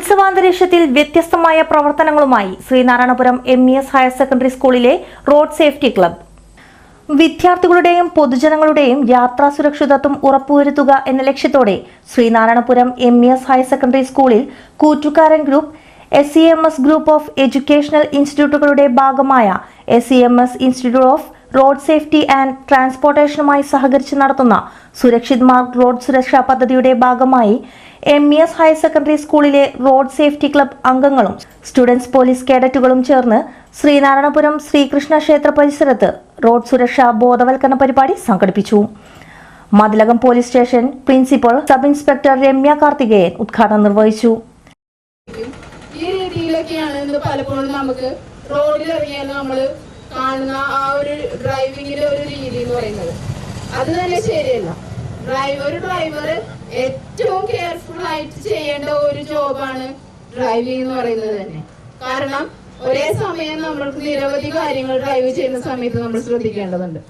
ഉത്സവാന്തരീക്ഷത്തിൽ വ്യത്യസ്തമായ പ്രവർത്തനങ്ങളുമായി Sreenarayanapuram M E S higher secondary സ്കൂളിലെ റോഡ് സേഫ്റ്റി ക്ലബ് വിദ്യാർത്ഥികളുടെയും പൊതുജനങ്ങളുടെയും യാത്രാ സുരക്ഷിതത്വം ഉറപ്പുവരുത്തുക എന്ന ലക്ഷ്യത്തോടെ Sreenarayanapuram M E S higher secondary സ്കൂളിൽ കൂറ്റുകാരൻ group S C M S group of educational ഇൻസ്റ്റിറ്റ്യൂട്ടുകളുടെ ഭാഗമായ S C M S institute of road safety and ട്രാൻസ്പോർട്ടേഷനുമായി സഹകരിച്ച് നടത്തുന്ന സുരക്ഷിത് മാർഗ് റോഡ് സുരക്ഷാ പദ്ധതിയുടെ ഭാഗമായി M E S higher secondary സ്കൂളിലെ റോഡ് സേഫ്റ്റി ക്ലബ് അംഗങ്ങളും students police കേഡറ്റുകളും ചേർന്ന് ശ്രീനാരായണപുരം ശ്രീകൃഷ്ണ ക്ഷേത്ര പരിസരത്ത് റോഡ് സുരക്ഷാ ബോധവൽക്കരണ പരിപാടി സംഘടിപ്പിച്ചു. Mathilakam police station principal sub inspector Ramya Karthikeyan ഉദ്ഘാടനം നിർവഹിച്ചു. ഈ രീതിയിലൊക്കെയാണ് ഇന്ന് പലപ്പോഴും നമുക്ക് റോഡിൽ നമ്മൾ കാണുന്ന ആ ഒരു ഡ്രൈവിങ്ങിന്റെ ഒരു രീതി എന്ന് പറയുന്നത്. അത് തന്നെ ശരിയല്ല. ഡ്രൈവർ ഒരു ഡ്രൈവർ ഏറ്റവും കെയർഫുൾ ആയിട്ട് ചെയ്യേണ്ട ഒരു ജോബാണ് ഡ്രൈവിംഗ് എന്ന് പറയുന്നത് തന്നെ. കാരണം ഒരേ സമയം നമ്മൾക്ക് നിരവധി കാര്യങ്ങൾ ഡ്രൈവ് ചെയ്യുന്ന സമയത്ത് നമ്മൾ ശ്രദ്ധിക്കേണ്ടതുണ്ട്.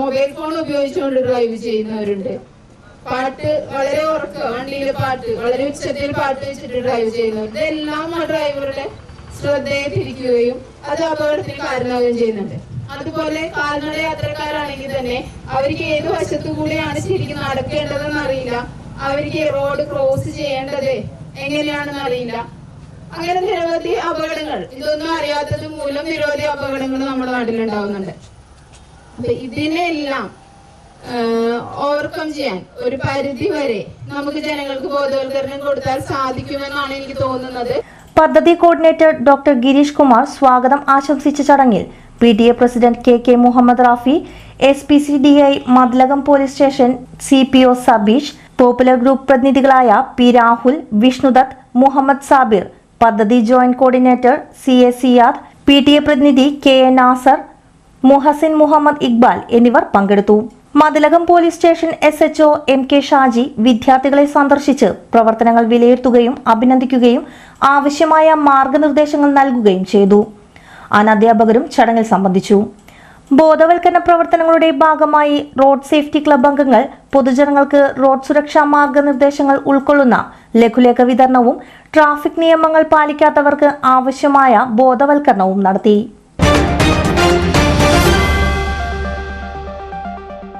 മൊബൈൽ ഫോൺ ഉപയോഗിച്ചുകൊണ്ട് ഡ്രൈവ് ചെയ്യുന്നവരുണ്ട്. പാട്ട് വളരെ ഉറക്ക വണ്ടിയിലെ പാട്ട് വളരെ ഉച്ചത്തിൽ പാട്ട് വെച്ചിട്ട് ഡ്രൈവ് ചെയ്യുന്നവർ ഇതെല്ലാം ആ ഡ്രൈവറുടെ ശ്രദ്ധയെ തിരിക്കുകയും അത് അപകടത്തിന് കാരണമാവുകയും ചെയ്യുന്നുണ്ട്. അതുപോലെ കാൽനട യാത്രക്കാരാണെങ്കിൽ തന്നെ അവർക്ക് ഏത് വശത്തു കൂടിയാണ് ശരിക്കും നടക്കേണ്ടതെന്ന് അറിയില്ല. അവർക്ക് റോഡ് ക്രോസ് ചെയ്യേണ്ടത് എങ്ങനെയാണെന്ന് അറിയില്ല. അങ്ങനെ നിരവധി അപകടങ്ങൾ. ഇതൊന്നും അറിയാത്തത് മൂലം നിരവധി അപകടങ്ങൾ നമ്മുടെ നാട്ടിലുണ്ടാവുന്നുണ്ട്. അപ്പൊ ഇതിനെല്ലാം ഓവർകം ചെയ്യാൻ ഒരു പരിധി വരെ നമുക്ക് ജനങ്ങൾക്ക് ബോധവൽക്കരണം കൊടുത്താൽ സാധിക്കുമെന്നാണ് എനിക്ക് തോന്നുന്നത്. പദ്ധതി കോർഡിനേറ്റർ ഡോക്ടർ ഗിരീഷ് കുമാർ സ്വാഗതം ആശംസിച്ച ചടങ്ങിൽ P T A president K K Muhammad Rafi S P C D I Mathilakam police station C P O Sabeesh popular group പ്രതിനിധികളായ P Rahul Vishnudath Muhammad Sabir പദ്ധതി joint coordinator C A Siyad P T A പ്രതിനിധി K A Nasar Muhsin Muhammad Iqbal എന്നിവർ പങ്കെടുത്തു. Mathilakam police station S H O M K Shaji വിദ്യാർത്ഥികളെ സന്ദർശിച്ച് പ്രവർത്തനങ്ങൾ വിലയിരുത്തുകയും അഭിനന്ദിക്കുകയും ആവശ്യമായ മാർഗനിർദ്ദേശങ്ങൾ നൽകുകയും ചെയ്തു. അനധ്യാപകരും ചടങ്ങിൽ സംബന്ധിച്ചു. ബോധവൽക്കരണ പ്രവർത്തനങ്ങളുടെ ഭാഗമായി റോഡ് സേഫ്റ്റി ക്ലബ് അംഗങ്ങൾ പൊതുജനങ്ങൾക്ക് റോഡ് സുരക്ഷാ മാർഗനിർദ്ദേശങ്ങൾ ഉൾക്കൊള്ളുന്ന ലഘുലേഖ വിതരണവും ട്രാഫിക് നിയമങ്ങൾ പാലിക്കാത്തവർക്ക് ആവശ്യമായ ബോധവൽക്കരണവും നടത്തി.